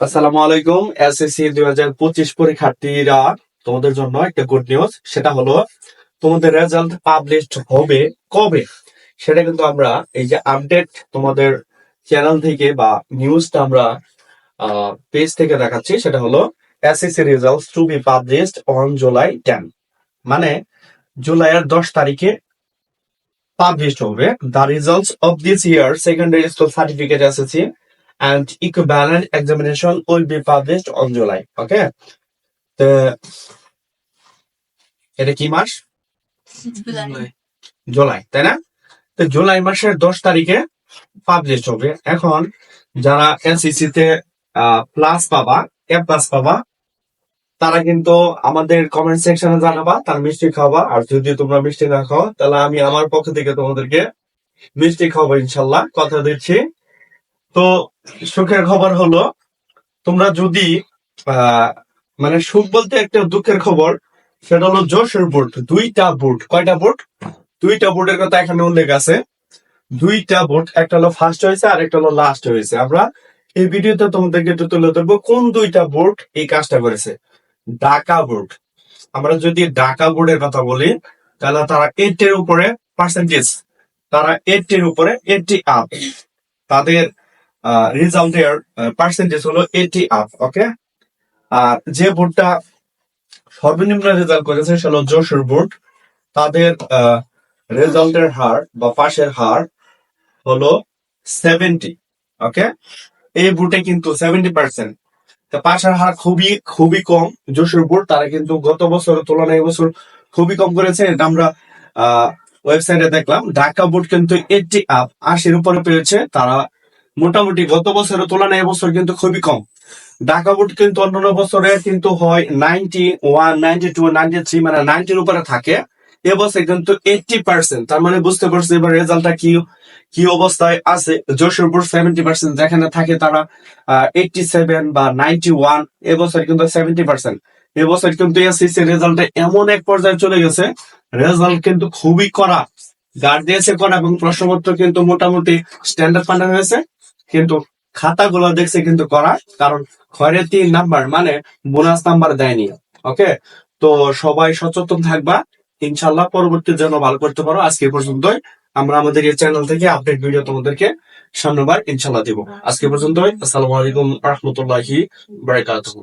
আসসালামু আলাইকুম এসএসসি দুই হাজার পঁচিশ পরীক্ষার্থীরা তোমাদের জন্য একটা গুড নিউজ সেটা হলো তোমাদের রেজাল্ট পাবলিশড হবে কবে? সেটা কিন্তু আমরা এই যে আপডেট তোমাদের চ্যানেল থেকে বা নিউজটা আমরা পেজ থেকে দেখাচ্ছি, সেটা হলো SSC result to be published on July ten মানে জুলাইয়ের দশ তারিখে পাবলিশড হবে। The results of this year secondary school certificate SSC and equivalent examination will be published on July. Okay? তো এটা কি মাস? জুলাই তাই না? তো জুলাই মাসের দশ তারিখে পাবলিশ হবে। এখন যারা এনসিসি তে প্লাস পাবা এ প্লাস পাবা তারা কিন্তু আমাদের কমেন্ট সেকশনে জানাবা তার মিষ্টি খাওয়া আর যদি তোমরা মিষ্টি না খাও তাহলে আমি আমার পক্ষ থেকে তোমাদেরকে মিষ্টি খাওয়াবো ইনশাল্লাহ। কথা দিচ্ছি। তো সুখের খবর হলো, তোমরা যদি মানে সুখ বলতে একটা দুঃখের খবর, সেটা হলো যশোর বোর্ড দুইটা বোর্ড কয়টা বোর্ড দুইটা বোর্ডের কথা এখানে উল্লেখ আছে। দুইটা বোর্ড একটা হলো ফার্স্ট হয়েছে আর একটা হলো লাস্ট হয়েছে। আমরা এই ভিডিওতে তোমাদেরকে একটু তুলে ধরবো কোন দুইটা বোর্ড এই কাজটা করেছে। ঢাকা বোর্ড আমরা যদি ঢাকা বোর্ডের কথা বলি, তাহলে তারা এইট উপরে পার্সেন্টেজ তারা এইট উপরে এইটি আপ তাদের রেজাল্টের পার্সেন্টেজ হলো এইটি আপ ওকে আর যে বোর্ডটা সর্বনিম্ন রেজাল্ট করেছে সেটা হলো যশোর বোর্ড তাদের রেজাল্টের হার বা পাশের হার হলো সেভেন্টি ওকে এই বোর্ডে কিন্তু সেভেন্টি পার্সেন্ট পাশের হার খুবই খুবই কম। যশোর বোর্ড তারা কিন্তু গত বছরের তুলনায় এবছর খুবই কম করেছে। এটা আমরা ওয়েবসাইটে দেখলাম। ঢাকা বোর্ড কিন্তু এইটি আপ আশির উপরে পেয়েছে। তারা মোটামুটি গত বছরের তুলনায় এবছর কিন্তু খুবই কম। ঢাকা বোর্ড কিন্তু অন্যান্য বছরে কিন্তু হয় ninety one ninety two ninety three মানে নাইনটির উপরে থাকে। এবছর কিন্তু এইটটি পার্সেন্ট তার মানে বুঝতে পারছি এবার রেজাল্টটা কি কি অবস্থায় আছে। যশোর বোর্ড সেভেন্টি পার্সেন্ট যেখানে থাকে তারা এইটটি সেভেন বা নাইনটি ওয়ান এবছর কিন্তু সেভেন্টি পার্সেন্ট এবছর কিন্তু এসএসসি রেজাল্টে এমন এক পর্যায়ে চলে গেছে, রেজাল্ট কিন্তু খুবই কড়া। গার্ড দিয়েছে কড়া এবং প্রশ্নপত্র কিন্তু মোটামুটি স্ট্যান্ডার্ড পান্ডা হয়েছে। কিন্তু খাতাগুলো দেখছে কিন্তু করা, কারণ খয়রে তিন নাম্বার মানে বোনাস নাম্বার দেয়নি ওকে তো সবাই সচেতন থাকবা ইনশাল্লাহ পরবর্তী জন্য ভালো করতে পারো। আজকে পর্যন্তই। আমরা আমাদের এই চ্যানেল থেকে আপডেট ভিডিও তোমাদেরকে সামনেবার ইনশাল্লাহ দিব। আজকে পর্যন্তই। আসসালামু আলাইকুম রহমতুল্লাহি বারাকাতুহু।